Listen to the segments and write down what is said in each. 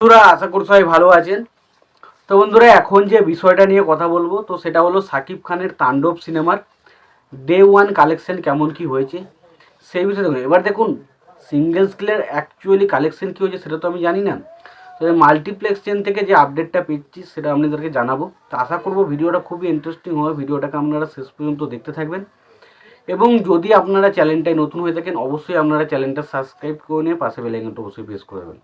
বন্ধুরা, আশা করি সবাই ভালো আছেন। তো বন্ধুরা, এখন যে বিষয়টা নিয়ে কথা বলব, তো সেটা হলো সাকিব খানের তাণ্ডব সিনেমার ডে ওয়ান কালেকশন কেমন কি হয়েছে, সেই বিষয়ে দেখুন। এবার দেখুন সিঙ্গেল স্ক্রিনের অ্যাকচুয়ালি কালেকশন কী হয়েছে সেটা তো আমি জানি না। তবে মাল্টিপ্লেক্স চেন থেকে যে আপডেটটা পেয়েছি, সেটা আপনাদেরকে জানাব। তো আশা করব ভিডিওটা খুবই ইন্টারেস্টিং হবে। ভিডিওটাকে আপনারা শেষ পর্যন্ত দেখতে থাকবেন। এবং যদি আপনারা চ্যানেলটায় নতুন হয়ে থাকেন, অবশ্যই আপনারা চ্যানেলটা সাবস্ক্রাইব করে নিয়ে পাশে বেলাইকনটা অবশ্যই প্রেস করে দেবেন।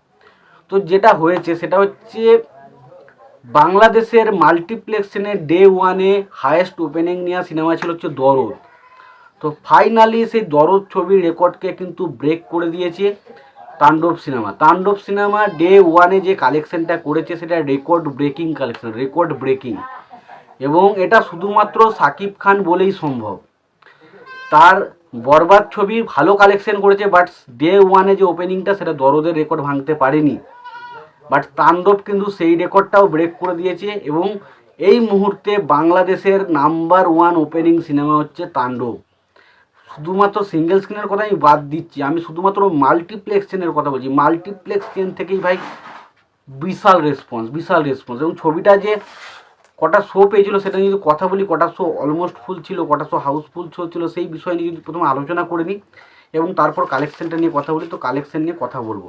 তো যেটা হয়েছে সেটা হচ্ছে বাংলাদেশের মাল্টিপ্লেক্সনে ডে ওয়ানে হায়েস্ট ওপেনিং নেওয়া সিনেমা ছিল হচ্ছে দরদ। তো ফাইনালি সেই দরদ ছবির রেকর্ডকে কিন্তু ব্রেক করে দিয়েছে তাণ্ডব সিনেমা তাণ্ডব সিনেমা ডে ওয়ানে যে কালেকশনটা করেছে সেটা record breaking collection record breaking এবং এটা শুধুমাত্র সাকিব খান বলেই সম্ভব। তার বরবাদ ছবি ভালো কালেকশন করেছে বাট ডে ওয়ানে যে ওপেনিংটা সেটা দরদের রেকর্ড ভাঙতে পারেনি। বাট তাণ্ডব কিন্তু সেই রেকর্ডটাও ব্রেক করে দিয়েছে এবং এই মুহূর্তে বাংলাদেশের নাম্বার ওয়ান ওপেনিং সিনেমা হচ্ছে তাণ্ডব। শুধুমাত্র সিঙ্গেল স্ক্রিনের কথা আমি বাদ দিচ্ছি, আমি শুধুমাত্র মাল্টিপ্লেক্স চেনের কথা বলছি। মাল্টিপ্লেক্স চেন থেকেই ভাই বিশাল রেসপন্স বিশাল রেসপন্স এবং ছবিটা যে কটা শো পেয়েছিল সেটা নিয়ে যদি কথা বলি, কটা শো অলমোস্ট ফুল ছিল, কটা শো হাউসফুল শো ছিল, সেই বিষয় নিয়ে যদি প্রথমে আলোচনা করে নিই এবং তারপর কালেকশনটা নিয়ে কথা বলি, তো কালেকশন নিয়ে কথা বলব।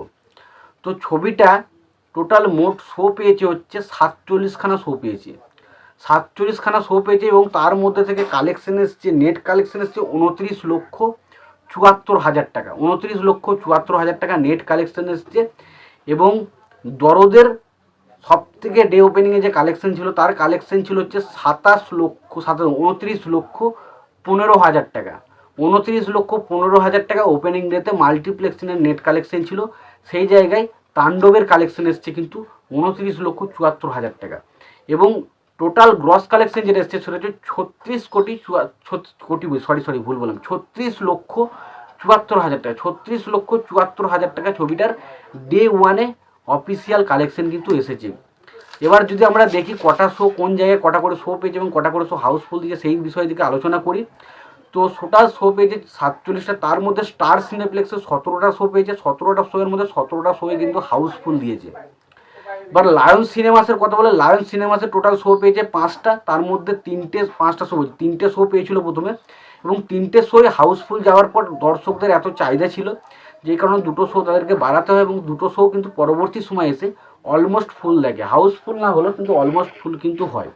তো ছবিটা টোটাল মোট শো পেয়েছে হচ্ছে সাতচল্লিশখানা শো পেয়েছে। সাতচল্লিশখানা শো পেয়েছে এবং তার মধ্যে থেকে কালেকশন এসছে নেট কালেকশন এসছে উনত্রিশ লক্ষ চুয়াত্তর হাজার টাকা। উনত্রিশ লক্ষ চুয়াত্তর হাজার টাকা নেট কালেকশন এসছে এবং দরদের সব থেকে ডে ওপেনিংয়ে যে কালেকশন ছিল, তার কালেকশন ছিল হচ্ছে সাতাশ লক্ষ সাতাশ, উনত্রিশ লক্ষ পনেরো হাজার টাকা। উনত্রিশ লক্ষ পনেরো হাজার টাকা ওপেনিং ডেতে মাল্টিপ্লেক্সনের নেট কালেকশন ছিল। সেই জায়গায় তাণ্ডবের কালেকশন এসছে কিন্তু উনত্রিশ লক্ষ চুয়াত্তর হাজার টাকা। এবং টোটাল গ্রস কালেকশন যেটা এসছে সেটা হচ্ছে ছত্রিশ কোটি চুয়া কোটি সরি সরি ভুল বললাম। ছত্রিশ লক্ষ চুয়াত্তর হাজার টাকা, ছত্রিশ লক্ষ চুয়াত্তর হাজার টাকা ছবিটার ডে ওয়ানে অফিসিয়াল কালেকশন কিন্তু এসেছে। এবার যদি আমরা দেখি কটা শো কোন জায়গায় কটা করে শো পেয়েছে এবং কটা করে শো হাউসফুল দিয়েছে সেই বিষয়ের দিকে আলোচনা করি। তো টোটাল শো পেয়েছে সাতচল্লিশটা, তার মধ্যে স্টার সিনেপ্লেক্সে সতেরোটা শো পেয়েছে, সতেরোটা শোয়ের মধ্যে সতেরোটা শোয়ে কিন্তু হাউসফুল দিয়েছে। এবার লায়ন সিনেমাসের কথা বলে লায়ন সিনেমাসের টোটাল শো পেয়েছে পাঁচটা, তার মধ্যে তিনটে, পাঁচটা শো তিনটে শো পেয়েছিল প্রথমে, এবং তিনটে শোয়ে হাউসফুল যাওয়ার পর দর্শকদের এত চাহিদা ছিল যে কারণে দুটো শো তাদেরকে বাড়াতে হয় এবং দুটো শো কিন্তু পরবর্তী সময় এসে অলমোস্ট ফুল দেখে। হাউসফুল না হলেও কিন্তু অলমোস্ট ফুল কিন্তু হয়।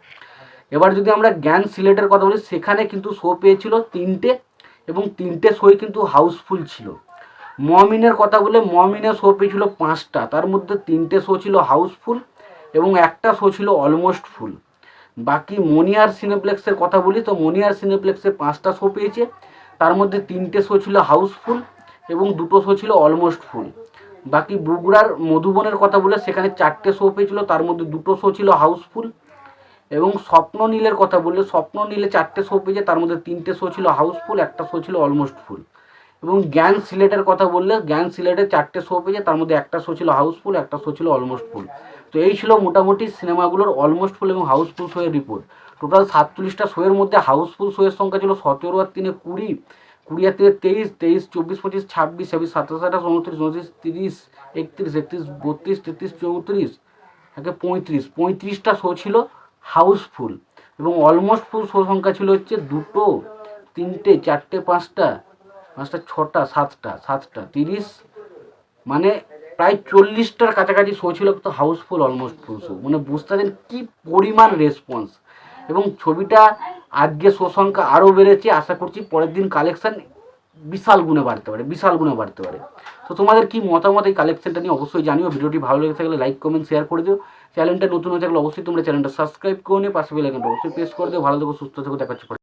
এবার যদি আমরা জ্ঞান সিলেটের কথা বলি, সেখানে কিন্তু শো পেয়েছিল তিনটে এবং তিনটে শোই কিন্তু হাউসফুল ছিল। মমিনের কথা বলে মমিনের শো পেয়েছিল পাঁচটা, তার মধ্যে তিনটে শো ছিল হাউসফুল এবং একটা শো ছিল অলমোস্ট ফুল বাকি মনিয়ার সিনেপ্লেক্সের কথা বলি, তো মনিয়ার সিনেপ্লেক্সে পাঁচটা শো পেয়েছে, তার মধ্যে তিনটে শো ছিল হাউসফুল এবং দুটো শো ছিল অলমোস্ট ফুল বাকি বগুড়ার মধুবনের কথা বলে, সেখানে চারটে শো পেয়েছিল, তার মধ্যে দুটো শো ছিল হাউসফুল এবং স্বপ্ন নীলের কথা বললে, স্বপ্ন নীলে চারটে শো পেয়েছে, তার মধ্যে তিনটে শো ছিল হাউসফুল একটা শো ছিল অলমোস্ট ফুল এবং জ্ঞান সিলেটের কথা বললে জ্ঞান সিলেটের চারটে শো পেয়েছে, তার মধ্যে একটা শো ছিল হাউসফুল একটা শো ছিল অলমোস্ট ফুল তো এই ছিল মোটামুটি সিনেমাগুলোর অলমোস্ট ফুল এবং হাউসফুল শোয়ের রিপোর্ট টোটাল সাতচল্লিশটা শোয়ের মধ্যে হাউসফুল শোয়ের সংখ্যা ছিল সতেরো আর তিনে কুড়ি কুড়ি আর তিনে তেইশ তেইশ, চব্বিশ, পঁচিশ, ছাব্বিশ ছাব্বিশ, সাতাশ, আঠাশ, উনত্রিশ উনত্রিশ, তিরিশ, একত্রিশ একত্রিশ, বত্রিশ, তেত্রিশ, চৌত্রিশ, একে পঁয়ত্রিশ। পঁয়ত্রিশটা শো ছিল হাউসফুল। এবং অলমোস্ট ফুল শো সংখ্যা ছিল হচ্ছে দুটো, তিনটে, চারটে, পাঁচটা পাঁচটা, ছটা, সাতটা সাতটা, তিরিশ মানে প্রায় চল্লিশটার কাছাকাছি শো ছিল তো হাউসফুল অলমোস্ট ফুল শো মানে বুঝতে পারছেন কী পরিমাণ রেসপন্স এবং ছবিটা আজকে শো সংখ্যা আরও বেড়েছে, আশা করছি পরের দিন কালেকশন বিশাল গুণে বাড়তে পারে, বিশাল গুণে বাড়তে পারে। তো তোমাদের কি মতামত এই কালেকশনটা নিয়ে? অবশ্যই জানিও। ভিডিওটি ভালো লেগে থাকলে লাইক কমেন্ট শেয়ার করে দিও। চ্যানেলটা নতুন হয়ে থাকলে অবশ্যই তোমরা চ্যানেলটা সাবস্ক্রাইব করে নিয়ে পাশে বেল আইকনটা অবশ্যই প্রেস করে দিও। ভালো থেকো, সুস্থ থেকো দেখাচ্ছি